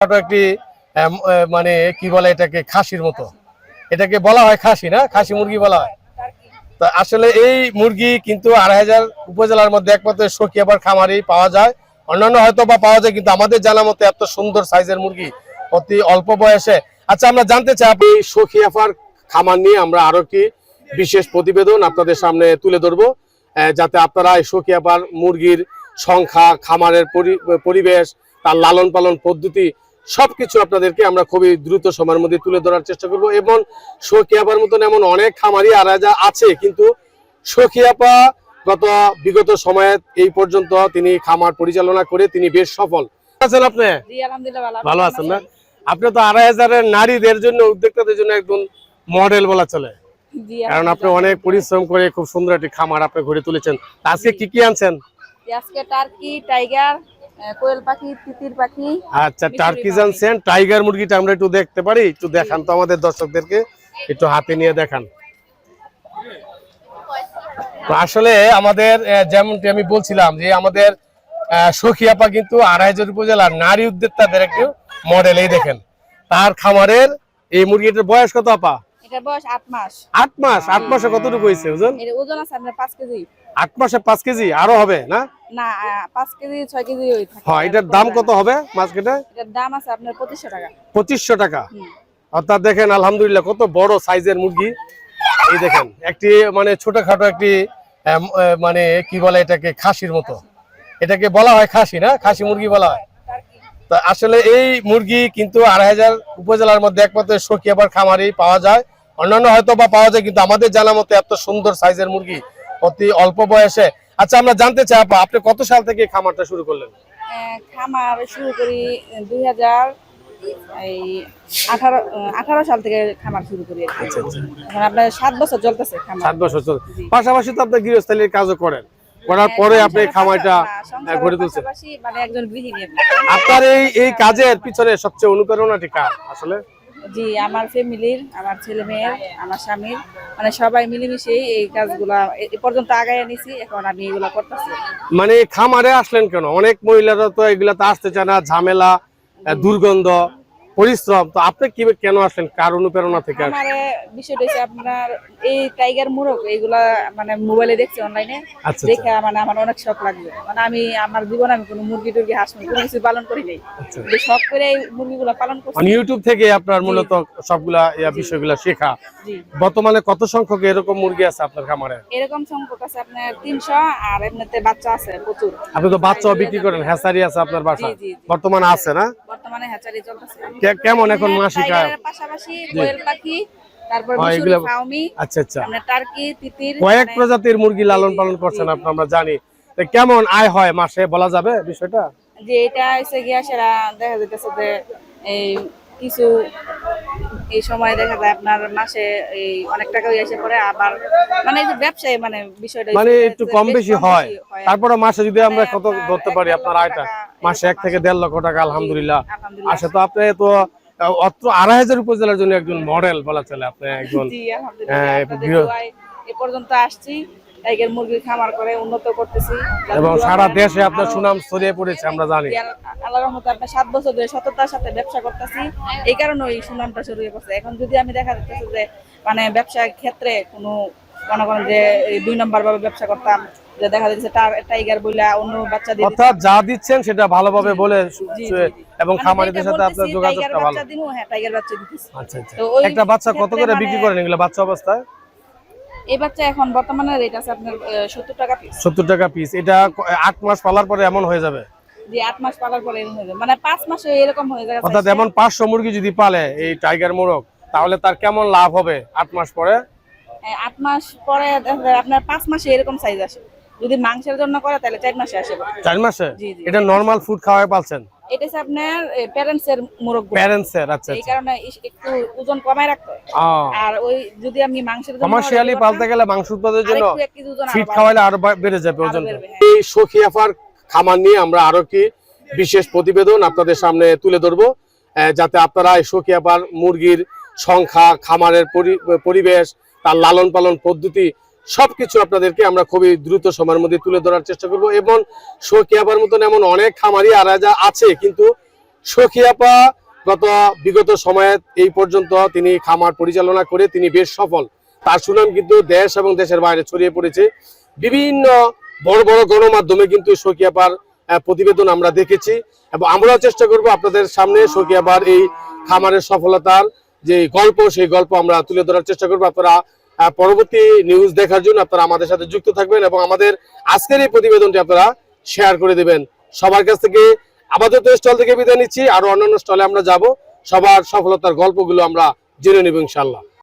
একটি মানে কি বলে এটাকে, খাসির মতো। এটাকে বলা হয় খাসি, না? খাসি মুরগি বলা হয়। তা আসলে এই মুরগি কিন্তু আড়াই হাজার উপজেলার মধ্যে একমাত্র সখিয়াবার খামারি পাওয়া যায়। অন্যান্য হয়তো বা পাওয়া যায়, কিন্তু আমাদের জানা মতো এত সুন্দর সাইজের মুরগি অতি অল্প বয়সে। আচ্ছা আমরা জানতে চাই আপনি সখিয়াফার খামার নিয়ে আমরা আরও কি বিশেষ প্রতিবেদন আপনাদের সামনে তুলে ধরবো যাতে আপনারা এই সখিয়াপার মুরগির সংখ্যা, খামারের পরিবেশ, তার লালন পালন পদ্ধতি সবকিছু আপনাদেরকে আমরা খুবই দ্রুত সময়ের মধ্যে তুলে ধরার চেষ্টা করব এবং সখিয়াপার মতন এমন অনেক খামারি আর যা আছে কিন্তু সখিয়াপা গত বিগত সময়ে এই পর্যন্ত তিনি খামার পরিচালনা করে তিনি বেশ সফল। আছেন আপনি? ভালো আছেন না? আপনি তো আড়াই হাজারের নারীদের জন্য উদ্যোক্তাদের জন্য একদম মডেল বলা চলে। কারণ আপনি অনেক পরিশ্রম করে খুব সুন্দর একটি খামার আপনি ঘুরে তুলেছেন। আজকে কি কি আনছেন? আজকে টার্কি টাইগার কোয়েল পাখি তিতির পাখি। আচ্ছা মিশরি টার্কিজ আনছেন টাইগার মুরগিটা আমরা একটু দেখতে পারি একটু দেখান তো আমাদের দর্শকদেরকে একটু হাতে নিয়ে দেখান। আসলে আমাদের যেমনটি আমি বলছিলাম যে আমাদের আহ, সখিয়াপা কিন্তু আড়াইহাজার উপজেলার নারী উদ্যোক্তাদের একটু মডেল এই দেখেন। তার খামারের এই মুরগিটার বয়স কত আপা? এটা বয়স আট মাস। আট মাস? আট মাসে কতটুকু হয়েছে ওজন? এর ওজন আছে আপনার পাঁচ কেজি। আট মাসে পাঁচ কেজি? আরও হবে না? না আহ, পাঁচ কেজি ছয় কেজি ওই থাকে। হ্যাঁ এটার দাম কত হবে মার্কেটে? এটার দাম আছে আপনার পঁচিশশো টাকা। পঁচিশশো টাকা। অর্থাৎ দেখেন আলহামদুলিল্লাহ কত বড় সাইজের মুরগি। এই দেখেন একটি মানে ছোটখাটো একটি মানে কি বলে এটাকে খাসির মতো। এটাকে বলা হয় খাসি না? খাসি মুরগি বলা হয়। তা আসলে এই মুরগি কিন্তু আড়াই হাজার উপজেলার মধ্যে একমাত্র সখিয়াবার খামারি পাওয়া যায়। অন্যান্য হয়তো বা পাওয়া যায় কিন্তু আমাদের জানা মতো এত সুন্দর সাইজের মুরগি অতি অল্প বয়সে। আচ্ছা আমরা জানতে চাই আপা আপনি কত সাল থেকে খামারটা শুরু করলেন? খামার শুরু করি দুই হাজার এই আঠারো আঠারো সাল থেকে খামার শুরু করি। আচ্ছা আচ্ছা। এখন আপনার সাত বছর চলতেছে খামার। সাত বছর পাশাপাশি তো আপনি গৃহস্থালীর কাজও করেন। করার পরে হ্যাঁ, আপনি খামারটা না, গড়ে তুলছেন। মানে আপনার এই এই কাজের পিছনে সবচেয়ে অনুপ্রেরণাটি কার আসলে? জি, আমার ফ্যামিলির আমার ছেলে মেয়ের আমার স্বামীর মানে সবাই মিলেমিশে এই কাজগুলা এ- পর্যন্ত আগায় নিছি এখন আমি এগুলা করতেছি। মানে খামারে আসলেন কেন? অনেক মহিলারা তো এগুলাতে আসতে চায় না, ঝামেলা দুর্গন্ধ। পরিশ্রম তো আপনি কি কেন আসলেন? কার অনুপ্রেরণা থেকে আমার বিষয়টা হচ্ছে আপনার এই টাইগার মুরগ এইগুলা মানে মোবাইলে দেখছি অনলাইনে। আচ্ছা আচ্ছা। দেখে মানে আমার অনেক শখ লাগবে মানে আমি আমার জীবনে আমি কোনো মুরগি টুরগি হাঁস মুরগি কোনো কিছু পালন করি নাই। আচ্ছা। শখ করে এই মুরগিগুলা পালন করছি। মানে ইউটিউব থেকে আপনার মূলত সবগুলা ইয়া বিষয়গুলা শেখা। বর্তমানে কত সংখ্যক এরকম মুরগি আছে আপনার খামারে? এরকম সংখ্যক আছে আপনার তিনশো আর এমনিতে বাচ্চা আছে প্রচুর। আপনি তো বাচ্চা বিক্রি করেন হ্যাসারি আছে আপনার জি। বর্তমানে আছে না? বর্তমানে হ্যাচারি চলতেছে। কেমন এখন হ্যাঁ, মাসিক আয়? পাশাপাশি কোয়েল পাখি তারপর হ্যাঁ, ফাউমি আচ্ছা আচ্ছা। আপনার টার্কি তিতির কয়েক মানে- প্রজাতির মুরগি লালন পালন করছেন আমরা জানি। তো কেমন আয় হয় মাসে বলা যাবে বিষয়টা? যে এটা এসে গিয়া সেরা দেখা যাইতেছে যে এই কিছু এই সময় দেখা যায় আপনার মাসে এই অনেক টাকা এসে আবার মানে এই যে ব্যবসায়ী মানে বিষয়টা মানে একটু কম বেশি হয়। তারপরে মাসে যদি আমরা মানে কত ধরতে পারি আপনার আয়টা? মাসে এক থেকে দেড় লক্ষ টাকা আলহামদুলিল্লাহ। আসে তো আপনি তো অত্র আড়াই হাজার উপজেলার জন্য একজন মডেল বলা চলে আপনি একজন হ্যাঁ, এ পর্যন্ত আসছি। টাইগার মুরগির খামার করে উন্নত করতেছি। এবং সারা দেশে আপনার সুনাম ছড়িয়ে পড়েছে আমরা জানি। আল্লাহর রহমতে আপনার সাত বছর ধরে সততার সাথে ব্যবসা করতেছি। এই কারণে ওই সুনামটা গেছে এখন যদি আমি দেখা যাচ্ছে যে মানে ব্যবসার ক্ষেত্রে কোনো মনে করেন যে দুই নম্বর ভাবে ব্যবসা করতাম দেখা যাচ্ছে টাইগার বইলা অন্য বাচ্চা অর্থাৎ যা দিচ্ছেন সেটা ভালোভাবে বলে জি, জি, জি। এবং মানে খামারিদের সাথে আপনার যোগাযোগটা ভালো। হ্যাঁ টাইগার বাচ্চা দিতেছি। আচ্ছা আচ্ছা। একটা বাচ্চা কত করে বিক্রি মানে- করেন এগুলো বাচ্চা অবস্থায়? এই বাচ্চা এখন বর্তমানে রেট আছে আপনার সত্তর টাকা পিস সত্তর টাকা পিস এটা ক- মাস পালার পরে এমন হয়ে যাবে? মাস পালার পরে এরকম হয়ে যাবে। মানে মাসে এরকম হয়ে যাবে। অর্থাৎ এমন পাঁচশো মুরগি যদি পালে এই টাইগার মোরগ তাহলে তার কেমন লাভ হবে আট মাস পরে? হ্যাঁ, আট মাস পরে আপনার পাঁচ মাসে এরকম সাইজ আসে। যদি মাংসের জন্য করে তাহলে চার মাসে আসে চার মাসে। এটা নর্মাল ফুড খাওয়াই পালছেন? এটা আপনার প্যারেন্টস এর মুরগ প্যারেন্টস এর আচ্ছা এই কারণে একটু ওজন কমায় রাখতে আর ওই যদি আমি মাংসের জন্য কমার্শিয়ালি পালতে গেলে মাংস উৎপাদনের জন্য আরেকটু এক কেজি ওজন আরও ফিট বাড়বে। আরও বেড়ে যাবে ওজন। হ্যাঁ। এই সখিয়াফার খামার নিয়ে আমরা আরও কি বিশেষ প্রতিবেদন আপনাদের সামনে তুলে ধরবো যাতে আপনারা এই সখিয়াপার মুরগির সংখ্যা খামারের পরিবেশ তার লালন পালন পদ্ধতি সবকিছু আপনাদেরকে আমরা খুবই দ্রুত সময়ের মধ্যে তুলে ধরার চেষ্টা করব এবং সখিয়াপার মতন এমন অনেক খামারি আর যা আছে, কিন্তু সখিয়াপা গত বিগত সময়ে এই পর্যন্ত তিনি খামার পরিচালনা করে তিনি বেশ সফল। তার সুনাম কিন্তু দেশ এবং দেশের বাইরে ছড়িয়ে পড়েছে। বিভিন্ন বড় বড় গণমাধ্যমে কিন্তু সখিয়াপার প্রতিবেদন আমরা দেখেছি এবং আমরাও চেষ্টা করব আপনাদের সামনে সখিয়াপার এই খামারের সফলতার যে গল্প, সেই গল্প আমরা তুলে ধরার চেষ্টা করব। আপনারা পরবর্তী নিউজ দেখার জন্য আপনারা আমাদের সাথে যুক্ত থাকবেন এবং আমাদের আজকের এই প্রতিবেদনটি আপনারা শেয়ার করে দেবেন। সবার কাছ থেকে আপাতত স্টল থেকে বিদায় নিচ্ছি। আরও অন্যান্য স্টলে আমরা যাব। সবার সফলতার গল্পগুলো আমরা জেনে নেব ইনশাল্লাহ